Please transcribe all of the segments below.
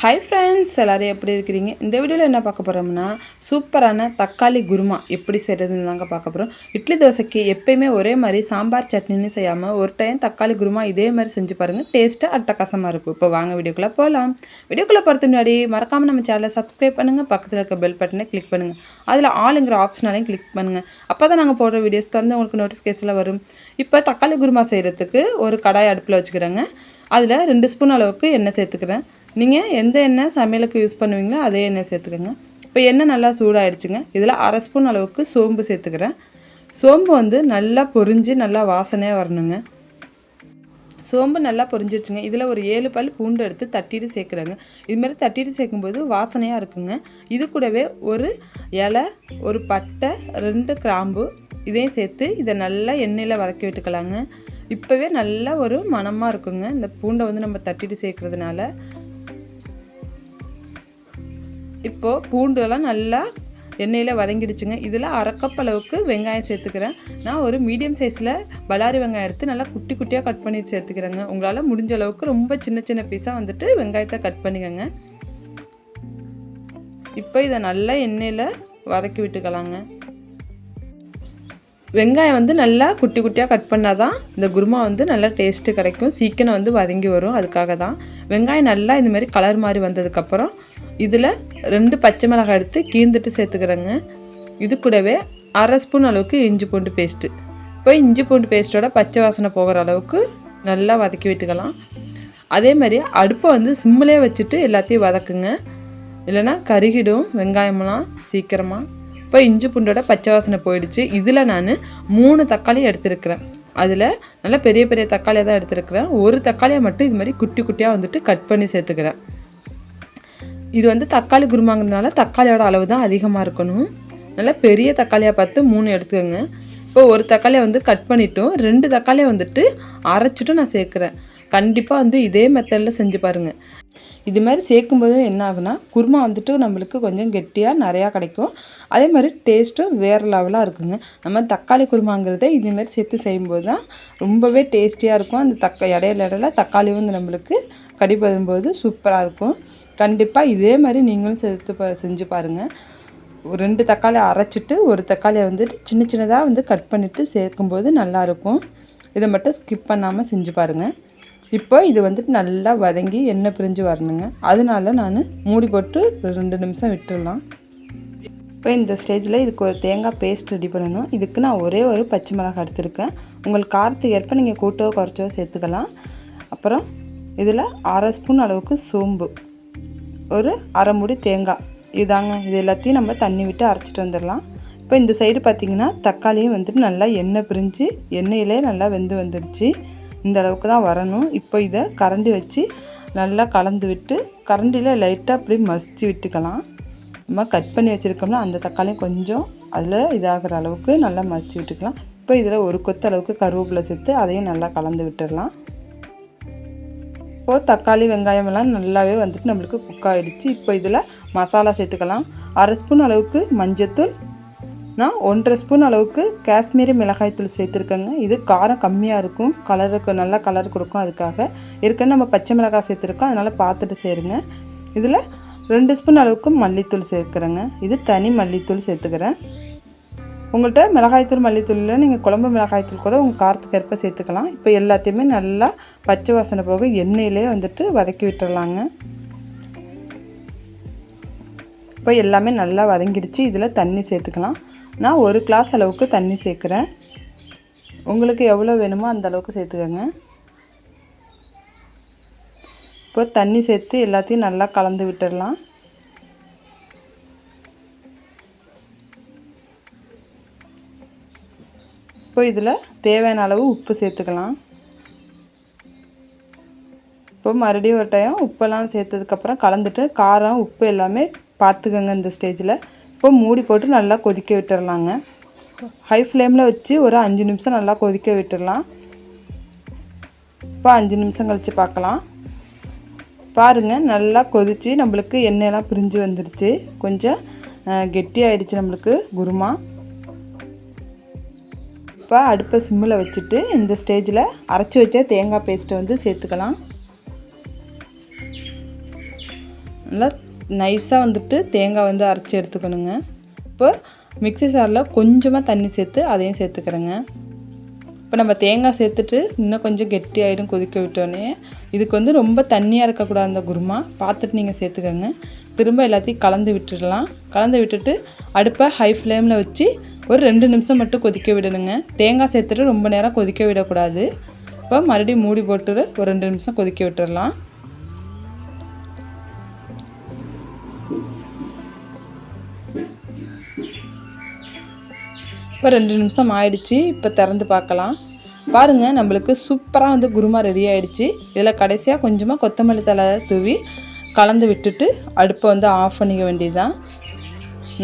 Hi friends எல்லோரும் எப்படி இருக்கிறீங்க? இந்த வீடியோவில் என்ன பார்க்க போகிறோம்னா சூப்பரான தக்காளி குருமா எப்படி செய்கிறதுன்னு தாங்க பார்க்க போகிறோம் இட்லி தோசைக்கு எப்பயுமே ஒரே மாதிரி சாம்பார் சட்னின்னு செய்யாமல் ஒரு டைம் தக்காளி குருமா இதே மாதிரி செஞ்சு பாருங்கள் டேஸ்ட்டு அட்டகாசமாக இருக்கும். இப்போ வாங்க வீடியோக்குள்ளே போகலாம் வீடியோக்குள்ளே போகிறது முன்னாடி மறக்காமல் நம்ம சேனலை சப்ஸ்கிரைப் பண்ணுங்கள் பக்கத்தில் இருக்க பெல் பட்டனை கிளிக் பண்ணுங்கள் அதில் ஆளுங்கிற ஆப்ஷனாலையும் கிளிக் பண்ணுங்கள் அப்போ தான் நாங்கள் போடுற வீடியோஸ் தொடர்ந்து உங்களுக்கு நோட்டிஃபிகேஷனில் வரும். இப்போ தக்காளி குருமா செய்கிறதுக்கு ஒரு கடாய் அடுப்பில் வச்சுக்கிறேங்க. அதில் ரெண்டு ஸ்பூன் அளவுக்கு எண்ணெய் சேர்த்துக்கிறேன். நீங்கள் எந்த எண்ணெய் சமையலுக்கு யூஸ் பண்ணுவீங்களோ அதே எண்ணெய் சேர்த்துக்கோங்க. இப்போ எண்ணெய் நல்லா சூடாகிடுச்சுங்க இதில் அரை ஸ்பூன் அளவுக்கு சோம்பு சேர்த்துக்கிறேன். சோம்பு வந்து நல்லா பொரிஞ்சு நல்லா வாசனையாக வரணுங்க. சோம்பு நல்லா பொரிஞ்சிருச்சுங்க. இதில் ஒரு ஏழு பல் பூண்டு எடுத்து தட்டிட்டு சேர்க்குறாங்க. இதுமாரி தட்டிட்டு சேர்க்கும்போது வாசனையாக இருக்குங்க. இது கூடவே ஒரு இலை ஒரு பட்டை ரெண்டு கிராம்பு இதையும் சேர்த்து இதை நல்லா எண்ணெயில் வதக்கி விட்டுக்கலாங்க. இப்போவே நல்லா ஒரு மணமாக இருக்குங்க. இந்த பூண்டை வந்து நம்ம தட்டிட்டு சேர்க்குறதுனால இப்போது பூண்டுலாம் நல்லா எண்ணெயில் வதங்கிடுச்சுங்க. இதில் அரைக்கப் அளவுக்கு வெங்காயம் சேர்த்துக்கிறேன். நான் ஒரு மீடியம் சைஸில் பலாரி வெங்காயம் எடுத்து நல்லா குட்டி குட்டியாக கட் பண்ணி சேர்த்துக்கிறேங்க. உங்களால் முடிஞ்ச அளவுக்கு ரொம்ப சின்ன சின்ன பீஸாக வந்துட்டு வெங்காயத்தை கட் பண்ணிக்கோங்க. இப்போ இதை நல்லா எண்ணெயில் வதக்கி விட்டுக்கலாங்க. வெங்காயம் வந்து நல்லா குட்டி குட்டியாக கட் பண்ணால் தான் இந்த குருமா வந்து நல்லா டேஸ்ட்டு கிடைக்கும். சீக்கிரம் வந்து வதங்கி வரும். அதுக்காக தான். வெங்காயம் நல்லா இந்தமாரி கலர் மாதிரி வந்ததுக்கப்புறம் இதில் ரெண்டு பச்சை மிளகாய் எடுத்து கீந்துட்டு சேர்த்துக்கிறேங்க. இது கூடவே அரை ஸ்பூன் அளவுக்கு இஞ்சி பூண்டு பேஸ்ட்டு. இப்போ இஞ்சி பூண்டு பேஸ்ட்டோட பச்சை வாசனை போகிற அளவுக்கு நல்லா வதக்கி விட்டுக்கலாம். அதே மாதிரி அடுப்பை வந்து சிம்மிலே வச்சுட்டு எல்லாத்தையும் வதக்குங்க. இல்லைனா கருகிடும் வெங்காயமெல்லாம் சீக்கிரமாக இப்போ இஞ்சி பூண்டோட பச்சை வாசனை போயிடுச்சு. இதில் நான் மூணு தக்காளி எடுத்துருக்கிறேன். அதில் நல்லா பெரிய பெரிய தக்காளியாக தான் எடுத்துருக்குறேன். ஒரு தக்காளியை மட்டும் இது மாதிரி குட்டி குட்டியாக வந்துட்டு கட் பண்ணி சேர்த்துக்கிறேன். இது வந்து தக்காளி குருமாங்கிறதுனால தக்காளியோட அளவு தான் அதிகமாக இருக்கணும். நல்லா பெரிய தக்காளியாக பார்த்து மூணு எடுத்துக்கோங்க. இப்போ ஒரு தக்காளியை வந்து கட் பண்ணிவிட்டும் ரெண்டு தக்காளியை வந்துட்டு அரைச்சிட்டும் நான் சேர்க்குறேன். கண்டிப்பாக வந்து இதே மெத்தடில் செஞ்சு பாருங்கள் இது மாதிரி சேர்க்கும்போது என்ன ஆகுனா குருமா வந்துட்டு நம்மளுக்கு கொஞ்சம் கெட்டியாக நிறையா கிடைக்கும். அதே மாதிரி டேஸ்ட்டும் வேறு லெவலாக இருக்குங்க. நம்ம தக்காளி குருமாங்கிறத இதேமாரி சேர்த்து செய்யும்போது தான் ரொம்பவே டேஸ்டியாக இருக்கும். அந்த தக்க இடையில இடையில தக்காளி வந்து நம்மளுக்கு கடிப்படும்போது சூப்பராக இருக்கும். கண்டிப்பாக இதே மாதிரி நீங்களும் சேர்த்து செஞ்சு பாருங்கள் ஒரு ரெண்டு தக்காளி அரைச்சிட்டு ஒரு தக்காளியை வந்துட்டு சின்ன சின்னதாக வந்து கட் பண்ணிவிட்டு சேர்க்கும்போது நல்லாயிருக்கும் இதை மட்டும் ஸ்கிப் பண்ணாமல் செஞ்சு பாருங்கள் இப்போ இது வந்துட்டு நல்லா வதங்கி எண்ணெய் பிரிஞ்சு வரணுங்க. அதனால நான் மூடி போட்டு ரெண்டு நிமிஷம் விட்டுடலாம் இப்போ இந்த ஸ்டேஜில் இதுக்கு ஒரு தேங்காய் பேஸ்ட் ரெடி பண்ணணும். இதுக்கு நான் ஒரே ஒரு பச்சை மிளகாய் எடுத்துருக்கேன். உங்களுக்கு காரத்துக்கு ஏற்ப நீங்கள் கூட்டோ குறைச்சோ சேர்த்துக்கலாம். அப்புறம் இதில் அரை ஸ்பூன் அளவுக்கு சோம்பு ஒரு அரை மூடி தேங்காய். இதாங்க இது எல்லாத்தையும் நம்ம தண்ணி விட்டு அரைச்சிட்டு வந்துடலாம். இப்போ இந்த சைடு பார்த்திங்கன்னா தக்காளியும் வந்துட்டு நல்லா எண்ணெய் பிரிஞ்சு எண்ணெயிலே நல்லா வெந்து வந்துடுச்சு இந்த அளவுக்கு தான் வரணும். இப்போ இதை கரண்டி வச்சு நல்லா கலந்து விட்டு கரண்டியில் லைட்டாக அப்படி மசிச்சு விட்டுக்கலாம். நம்ம கட் பண்ணி வச்சுருக்கோம்னா அந்த தக்காளியும் கொஞ்சம் அதில் இதாகிற அளவுக்கு நல்லா மசிச்சு விட்டுக்கலாம். இப்போ இதில் ஒரு கொத்த அளவுக்கு கருவேப்பிலை சேர்த்து அதையும் நல்லா கலந்து விட்டுடலாம். இப்போது தக்காளி வெங்காயம் எல்லாம் நல்லாவே வந்துட்டு நம்மளுக்கு குக் ஆகிடுச்சு இப்போ இதில் மசாலா சேர்த்துக்கலாம். அரை ஸ்பூன் அளவுக்கு மஞ்சத்தூள் நான் ஒன்றரை ஸ்பூன் அளவுக்கு காஷ்மீரி மிளகாய்த்தூள் சேர்த்துருக்கேங்க. இது காரம் கம்மியாக இருக்கும். கலருக்கு நல்லா கலர் கொடுக்கும் அதுக்காக. ஏற்கனவே நம்ம பச்சை மிளகாய் சேர்த்துருக்கோம். அதனால் பார்த்துட்டு சேருங்க. இதில் ரெண்டு ஸ்பூன் அளவுக்கு மல்லித்தூள் சேர்க்குறேங்க. இது தனி மல்லித்தூள் சேர்த்துக்கிறேன். உங்கள்கிட்ட மிளகாய்த்தூள் மல்லித்தூளில் நீங்கள் குழம்பு மிளகாய்த்தூள் கூட உங்கள் காரத்துக்கு ஏற்ப சேர்த்துக்கலாம். இப்போ எல்லாத்தையுமே நல்லா பச்சை வாசனை போக எண்ணெயிலே வந்துட்டு வதக்கி விட்டுறலாங்க. இப்போ எல்லாமே நல்லா வதங்கிடுச்சு. இதில் தண்ணி சேர்த்துக்கலாம். நான் ஒரு கிளாஸ் அளவுக்கு தண்ணி சேர்க்குறேன். உங்களுக்கு எவ்வளோ வேணுமோ அந்த அளவுக்கு சேர்த்துக்கோங்க. இப்போ தண்ணி சேர்த்து எல்லாத்தையும் நல்லா கலந்து விட்டுடலாம். இப்போ இதில் தேவையான அளவு உப்பு சேர்த்துக்கலாம். இப்போ மறுபடியும் ஒரு டைம் உப்பெல்லாம் சேர்த்ததுக்கப்புறம் கலந்துட்டு காரம் உப்பு எல்லாமே பார்த்துக்கோங்க இந்த ஸ்டேஜில் இப்போ மூடி போட்டு நல்லா கொதிக்க விட்டுடலாங்க ஹை ஃப்ளேமில் வச்சு ஒரு அஞ்சு நிமிஷம் நல்லா கொதிக்க விட்டுடலாம் இப்போ அஞ்சு நிமிஷம் கழித்து பார்க்கலாம். பாருங்கள் நல்லா கொதித்து நம்மளுக்கு எண்ணெயெல்லாம் பிரிஞ்சு வந்துடுச்சு கொஞ்சம் கெட்டியாகிடுச்சி நம்மளுக்கு குருமா. இப்போ அடுப்பை சிம்மில் வச்சுட்டு இந்த ஸ்டேஜில் அரைச்சி வச்ச தேங்காய் பேஸ்ட்டை வந்து சேர்த்துக்கலாம். நல்லா நைஸாக வந்துட்டு தேங்காய் வந்து அரைச்சி எடுத்துக்கணுங்க. இப்போ மிக்ஸி சாரில் கொஞ்சமாக தண்ணி சேர்த்து அதையும் சேர்த்துக்கிறேங்க. இப்போ நம்ம தேங்காய் சேர்த்துட்டு இன்னும் கொஞ்சம் கெட்டியாயிடும் கொதிக்க விட்டோன்னே இதுக்கு வந்து ரொம்ப தண்ணியாக இருக்கக்கூடாது அந்த குருமா. பார்த்துட்டு நீங்கள் சேர்த்துக்கோங்க. திரும்ப எல்லாத்தையும் கலந்து விட்டுடலாம். கலந்து விட்டுட்டு அடுப்பை ஹை ஃப்ளேமில் வச்சு ஒரு ரெண்டு நிமிஷம் மட்டும் கொதிக்க விடணுங்க. தேங்காய் சேர்த்துட்டு ரொம்ப நேரம் கொதிக்க விடக்கூடாது. இப்போ மறுபடியும் மூடி போட்டு ஒரு ரெண்டு நிமிஷம் கொதிக்க விட்டுடலாம். இப்போ ரெண்டு நிமிஷம் ஆயிடுச்சு இப்போ திறந்து பார்க்கலாம். பாருங்கள் நம்மளுக்கு சூப்பராக வந்து குருமா ரெடி ஆகிடுச்சு இதில் கடைசியாக கொஞ்சமாக கொத்தமல்லி தலை தூவி கலந்து விட்டுட்டு அடுப்பை வந்து ஆஃப் பண்ணிக்க வேண்டியதுதான்.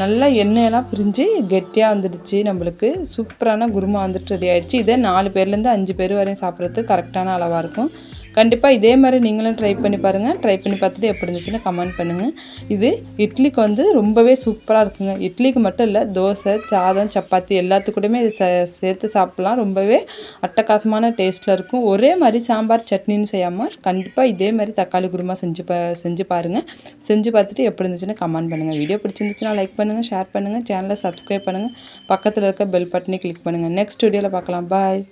நல்லா எண்ணெயெல்லாம் பிரிஞ்சு கெட்டியாக வந்துடுச்சு நம்மளுக்கு. சூப்பரான குருமா வந்துட்டு ரெடி ஆகிடுச்சு இதே நாலு பேர்லேருந்து அஞ்சு பேர் வரையும் சாப்பிட்றதுக்கு கரெக்டான அளவாக இருக்கும். கண்டிப்பாக இதே மாதிரி நீங்களும் ட்ரை பண்ணி பாருங்கள் ட்ரை பண்ணி பார்த்துட்டு எப்படி இருந்துச்சுன்னு கமெண்ட் பண்ணுங்கள் இது இட்லிக்கு வந்து ரொம்பவே சூப்பராக இருக்குங்க. இட்லிக்கு மட்டும் இல்லை தோசை சாதம் சப்பாத்தி எல்லாத்துக்கூடயுமே இது சே சேர்த்து சாப்பிட்லாம். ரொம்பவே அட்டகாசமான டேஸ்ட்டில் இருக்கும். ஒரே மாதிரி சாம்பார் சட்னின்னு செய்யாமல் கண்டிப்பாக இதே மாதிரி தக்காளி குருமா செஞ்சு பா செஞ்சு பாருங்கள் செஞ்சு பார்த்துட்டு எப்படி இருந்துச்சுன்னு கமெண்ட் பண்ணுங்கள் வீடியோ பிடிச்சிருந்துச்சுன்னா லைக் பண்ணுங்கள் ஷேர் பண்ணுங்கள் சேனலை சப்ஸ்கிரைப் பண்ணுங்கள் பக்கத்தில் இருக்க பெல் பட்டனை கிளிக் பண்ணுங்கள் நெக்ஸ்ட் வீடியோவில் பார்க்கலாம். பாய்